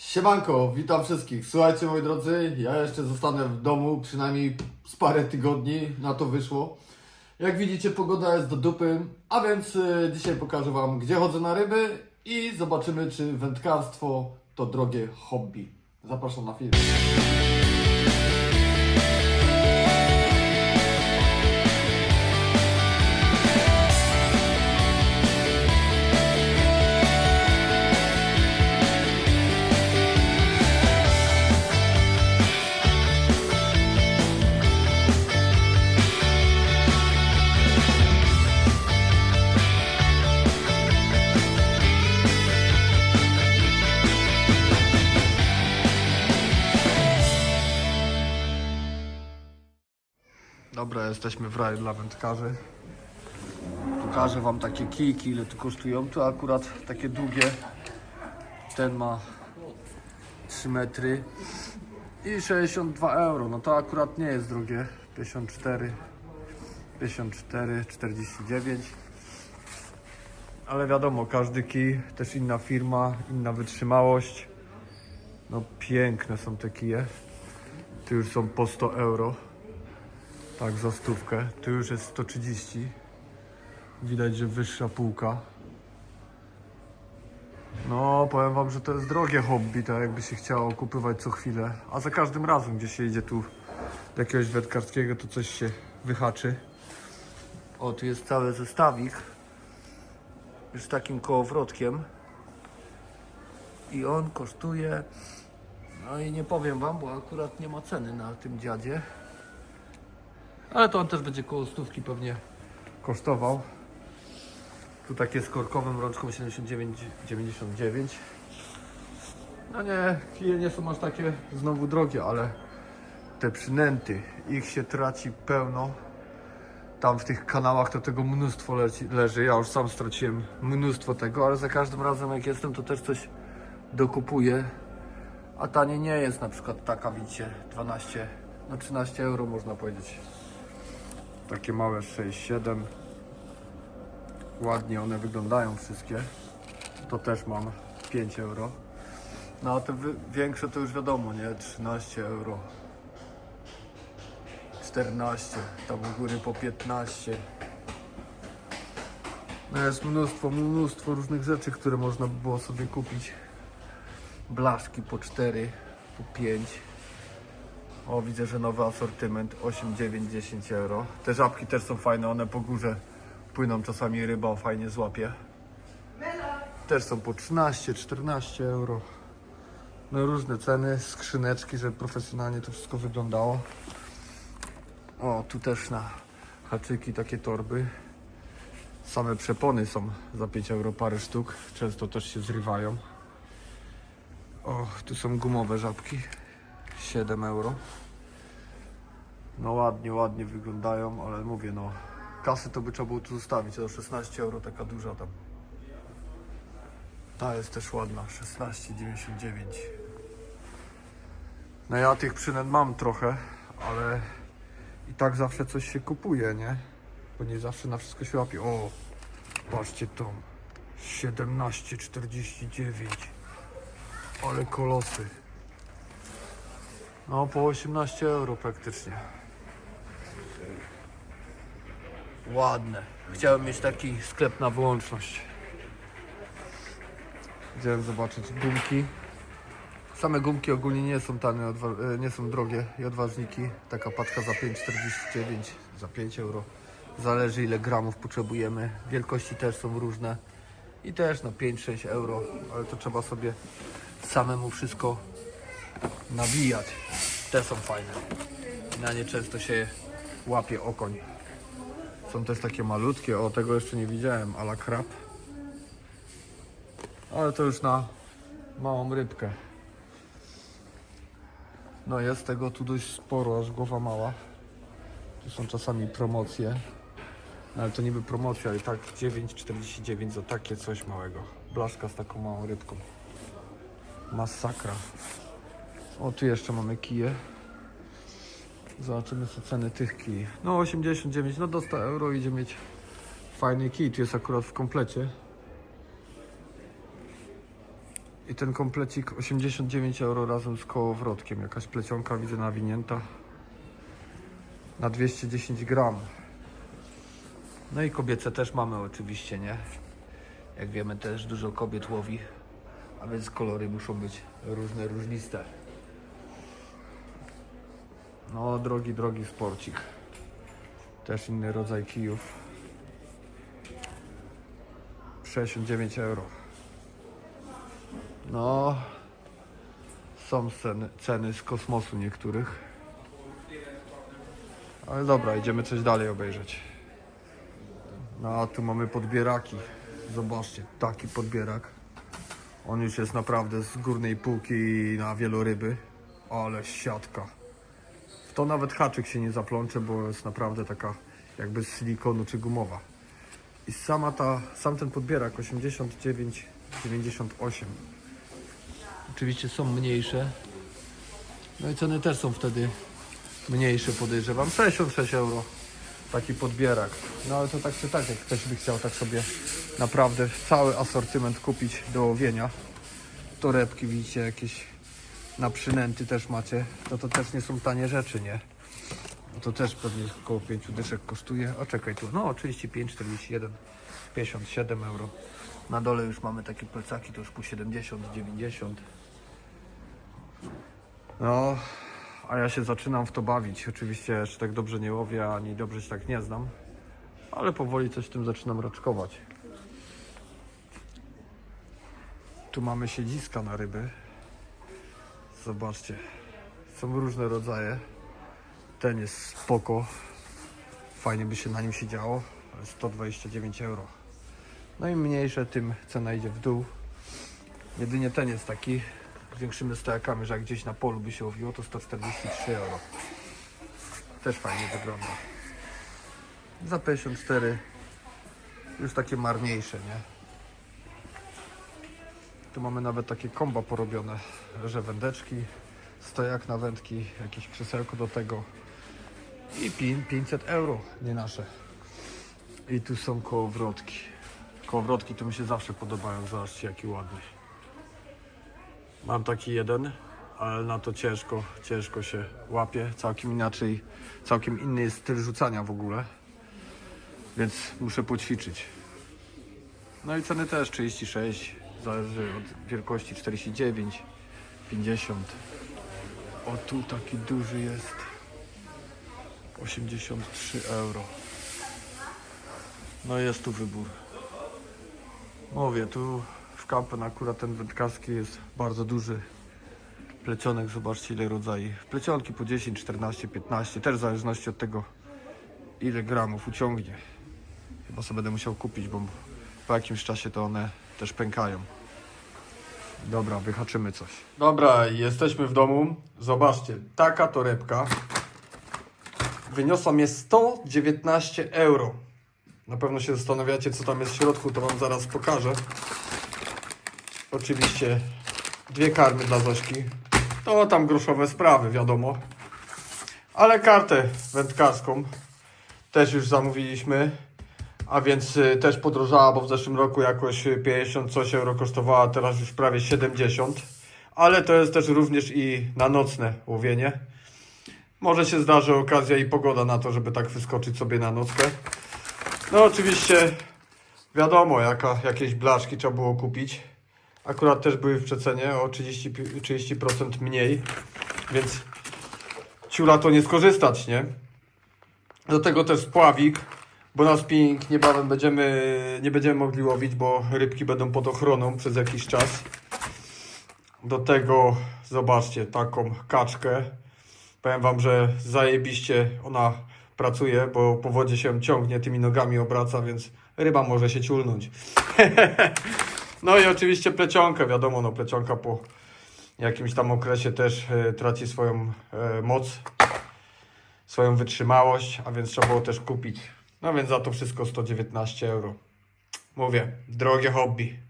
Siemanko, witam wszystkich. Słuchajcie moi drodzy, ja jeszcze zostanę w domu przynajmniej z parę tygodni, na to wyszło. Jak widzicie pogoda jest do dupy, a więc y, dzisiaj pokażę Wam gdzie chodzę na ryby i zobaczymy czy wędkarstwo to drogie hobby. Zapraszam na film. Jesteśmy w raju dla wędkarzy. Pokażę Wam takie kijki, ile tu kosztują. Tu akurat takie długie. Ten ma 3 metry i 62 euro. No to akurat nie jest drogie. 54, 54, 49. Ale wiadomo, każdy kij, też inna firma, inna wytrzymałość. No piękne są te kije. Tu już są po 100 euro. Tak, za stówkę. Tu już jest 130. Widać, że wyższa półka. No, powiem wam, że to jest drogie hobby, tak jakby się chciało kupywać co chwilę. A za każdym razem, gdzie się idzie tu do jakiegoś wędkarskiego, to coś się wyhaczy. O, tu jest cały zestawik. Już z takim kołowrotkiem. I on kosztuje... No i nie powiem wam, bo akurat nie ma ceny na tym dziadzie. Ale to on też będzie koło stówki pewnie kosztował. Tu takie z korkowym rączką 79,99. No nie, kije nie są aż takie znowu drogie, ale te przynęty, ich się traci pełno. Tam w tych kanałach to tego mnóstwo leci, leży. Ja już sam straciłem mnóstwo tego, ale za każdym razem jak jestem to też coś dokupuję. A tanie nie jest na przykład taka, widzicie, 12, no 13 euro można powiedzieć. Takie małe 6-7. Ładnie one wyglądają wszystkie. To też mam 5 euro. No a te większe to już wiadomo, nie? 13 euro. 14, tam u góry po 15. No jest mnóstwo, mnóstwo różnych rzeczy, które można by było sobie kupić. Blaszki po 4, po 5. O, widzę, że nowy asortyment 8, 9, 10 euro. Te żabki też są fajne, one po górze płyną, czasami ryba fajnie złapie. Też są po 13, 14 euro. No różne ceny, skrzyneczki, żeby profesjonalnie to wszystko wyglądało. O, tu też na haczyki takie torby. Same przepony są za 5 euro parę sztuk. Często też się zrywają. O, tu są gumowe żabki. 7 euro. No ładnie, ładnie wyglądają, ale mówię no kasy to by trzeba było tu zostawić, to 16 euro taka duża tam. Ta jest też ładna, 16,99. No ja tych przynęt mam trochę, ale i tak zawsze coś się kupuje, nie? Bo nie zawsze na wszystko się łapie. O, patrzcie tą. 17,49. Ale kolosy. No po 18 euro praktycznie. Ładne. Chciałem mieć taki sklep na wyłączność. Chciałem zobaczyć gumki. Same gumki ogólnie nie są tanie, e, nie są drogie i odważniki. Taka paczka za 5,49, za 5 euro. Zależy ile gramów potrzebujemy. Wielkości też są różne. I też no 5-6 euro, ale to trzeba sobie samemu wszystko nawijać. Te są fajne. I na nie często się łapie okoń. Są też takie malutkie, o tego jeszcze nie widziałem, ala krab. Ale to już na małą rybkę. No jest tego tu dość sporo, aż głowa mała. Tu są czasami promocje. Ale to niby promocja, ale tak 9,49 za takie coś małego. Blaszka z taką małą rybką. Masakra. O, tu jeszcze mamy kije. Zobaczymy co ceny tych kij. No 89, no do 100 euro idzie mieć fajny kij. Tu jest akurat w komplecie. I ten komplecik 89 euro razem z kołowrotkiem. Jakaś plecionka widzę nawinięta na 210 gram. No i kobiece też mamy oczywiście, nie? Jak wiemy też dużo kobiet łowi, a więc kolory muszą być różne, różniste. No drogi, drogi sporcik. Też inny rodzaj kijów. 69 euro. No, są ceny, ceny z kosmosu niektórych. Ale dobra, idziemy coś dalej obejrzeć. No a tu mamy podbieraki. Zobaczcie, taki podbierak. On już jest naprawdę z górnej półki na wieloryby. Ale siatka. W to nawet haczyk się nie zaplącze, bo jest naprawdę taka jakby z silikonu czy gumowa. I sama ta, sam ten podbierak 89, 98. Oczywiście są mniejsze. No i ceny też są wtedy mniejsze podejrzewam. 66 euro taki podbierak. No ale to tak czy tak, jak ktoś by chciał tak sobie naprawdę cały asortyment kupić do łowienia. Torebki widzicie jakieś na przynęty też macie. To to też nie są tanie rzeczy, nie? No to też pewnie około 5 dyszek kosztuje. A czekaj tu, no 35, 41, 57 euro. Na dole już mamy takie plecaki, to już po 70, 90. No, a ja się zaczynam w to bawić. Oczywiście jeszcze tak dobrze nie łowię, ani dobrze się tak nie znam. Ale powoli coś w tym zaczynam raczkować. Tu mamy siedziska na ryby. Zobaczcie. Są różne rodzaje. Ten jest spoko. Fajnie by się na nim siedziało. ale 129 euro. No i mniejsze, tym cena idzie w dół. Jedynie ten jest taki z większymi stojakami, że jak gdzieś na polu by się łowiło, to 143 euro. Też fajnie wygląda. Za 54 już takie marniejsze, nie? Tu mamy nawet takie komba porobione, że wędeczki, stojak na wędki, jakieś krzesełko do tego i pin 500 euro, nie nasze. I tu są kołowrotki. Kołowrotki to mi się zawsze podobają, zobaczcie jaki ładny. Mam taki jeden, ale na to ciężko, ciężko się łapie. Całkiem inaczej, całkiem inny jest styl rzucania w ogóle. Więc muszę poćwiczyć. No i ceny też 36, zależy od wielkości 49, 50. O tu taki duży jest. 83 euro. No jest tu wybór. Mówię, tu w Kampen akurat ten wędkarski jest bardzo duży. Plecionek, zobaczcie ile rodzajów. Plecionki po 10, 14, 15, też w zależności od tego ile gramów uciągnie. Chyba sobie będę musiał kupić, bo po jakimś czasie to one też pękają. Dobra, wyhaczymy coś. Dobra, jesteśmy w domu. Zobaczcie, taka torebka wyniosła mnie 119 euro. Na pewno się zastanawiacie, co tam jest w środku, to Wam zaraz pokażę. Oczywiście dwie karmy dla Zośki. To tam groszowe sprawy, wiadomo. Ale kartę wędkarską też już zamówiliśmy. A więc y, też podrożała, bo w zeszłym roku jakoś y, 50 coś euro kosztowała, teraz już prawie 70. Ale to jest też również i na nocne łowienie. Może się zdarzy okazja i pogoda na to, żeby tak wyskoczyć sobie na nockę. No oczywiście wiadomo, jaka, jakieś blaszki trzeba było kupić. Akurat też były w przecenie o 30, pi- 30% mniej, więc ciula to nie skorzystać, nie? Do tego też spławik, bo na spinning niebawem będziemy, nie będziemy mogli łowić, bo rybki będą pod ochroną przez jakiś czas. Do tego zobaczcie taką kaczkę. Powiem wam, że zajebiście ona pracuje, bo po wodzie się ciągnie, tymi nogami obraca, więc ryba może się ciulnąć. no i oczywiście plecionkę, wiadomo, no plecionka po jakimś tam okresie też e, traci swoją e, moc, swoją wytrzymałość, a więc trzeba było też kupić. No więc za to wszystko 119 euro. Mówię, drogie hobby.